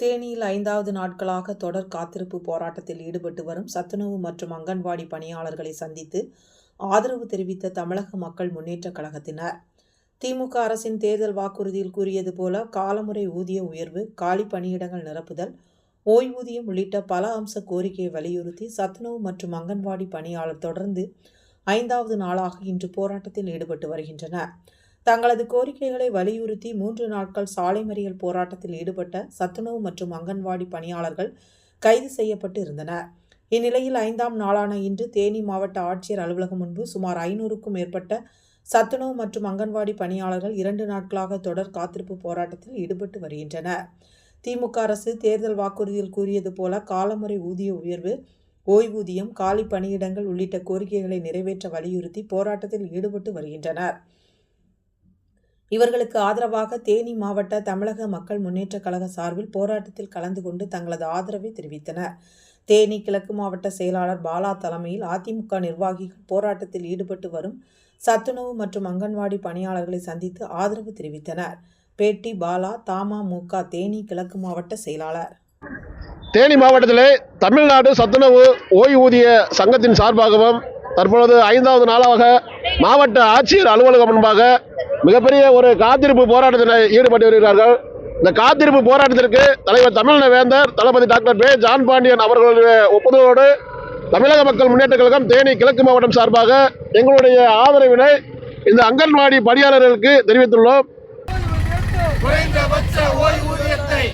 தேனியில் ஐந்தாவது நாட்களாக தொடர் காத்திருப்பு போராட்டத்தில் ஈடுபட்டு வரும் சத்துணவு மற்றும் அங்கன்வாடி பணியாளர்களை சந்தித்து ஆதரவு தெரிவித்த தமிழக மக்கள் முன்னேற்றக் கழகத்தினர். திமுக அரசின் தேர்தல் வாக்குறுதியில் கூறியது போல காலமுறை ஊதிய உயர்வு காலி பணியிடங்கள் நிரப்புதல் ஓய்வூதியம் உள்ளிட்ட பல அம்ச கோரிக்கையை வலியுறுத்தி சத்துணவு மற்றும் அங்கன்வாடி பணியாளர் தொடர்ந்து ஐந்தாவது நாளாக இன்று போராட்டத்தில் ஈடுபட்டு வருகின்றனர். தங்களது கோரிக்கைகளை வலியுறுத்தி மூன்று நாட்கள் சாலை மறியல் போராட்டத்தில் ஈடுபட்ட சத்துணவு மற்றும் அங்கன்வாடி பணியாளர்கள் கைது செய்யப்பட்டு இருந்தனர். இந்நிலையில் ஐந்தாம் நாளான இன்று தேனி மாவட்ட ஆட்சியர் அலுவலகம் முன்பு சுமார் ஐநூறுக்கும் மேற்பட்ட சத்துணவு மற்றும் அங்கன்வாடி பணியாளர்கள் இரண்டு நாட்களாக தொடர் காத்திருப்பு போராட்டத்தில் ஈடுபட்டு வருகின்றனர். திமுக அரசு தேர்தல் வாக்குறுதியில் கூறியது போல காலமுறை ஊதிய உயர்வு ஓய்வூதியம் காலி பணியிடங்கள் உள்ளிட்ட கோரிக்கைகளை நிறைவேற்ற வலியுறுத்தி போராட்டத்தில் ஈடுபட்டு வருகின்றனர். இவர்களுக்கு ஆதரவாக தேனி மாவட்ட தமிழக மக்கள் முன்னேற்றக் கழக சார்பில் போராட்டத்தில் கலந்து கொண்டு தங்களது ஆதரவை தெரிவித்தனர். தேனி கிழக்கு மாவட்ட செயலாளர் பாலா தலைமையில் அதிமுக நிர்வாகிகள் போராட்டத்தில் ஈடுபட்டு வரும் சத்துணவு மற்றும் அங்கன்வாடி பணியாளர்களை சந்தித்து ஆதரவு தெரிவித்தனர். பேட்டி பாலா தமாமுக தேனி கிழக்கு மாவட்ட செயலாளர். தேனி மாவட்டத்திலே தமிழ்நாடு சத்துணவு ஓய்வூதிய சங்கத்தின் சார்பாகவும் தற்பொழுது ஐந்தாவது நாளாக மாவட்ட ஆட்சியர் அலுவலகம் முன்பாக மிகப்பெரிய ஒரு காத்திருப்பு போராட்டத்தில் ஈடுபட்டு வருகிறார்கள் இந்த காத்திருப்பு போராட்டத்திற்கு தலைவர் தமிழின வேந்தர் தளபதி டாக்டர் பே. ஜான் பாண்டியன் அவர்களுடைய ஒப்புதலோடு தமிழக மக்கள் முன்னேற்ற கழகம் தேனி கிழக்கு மாவட்டம் சார்பாக எங்களுடைய ஆதரவினை இந்த அங்கன்வாடி பணியாளர்களுக்கு தெரிவித்துள்ளோம். குறைந்தபட்ச ஓய்வூதியத்தை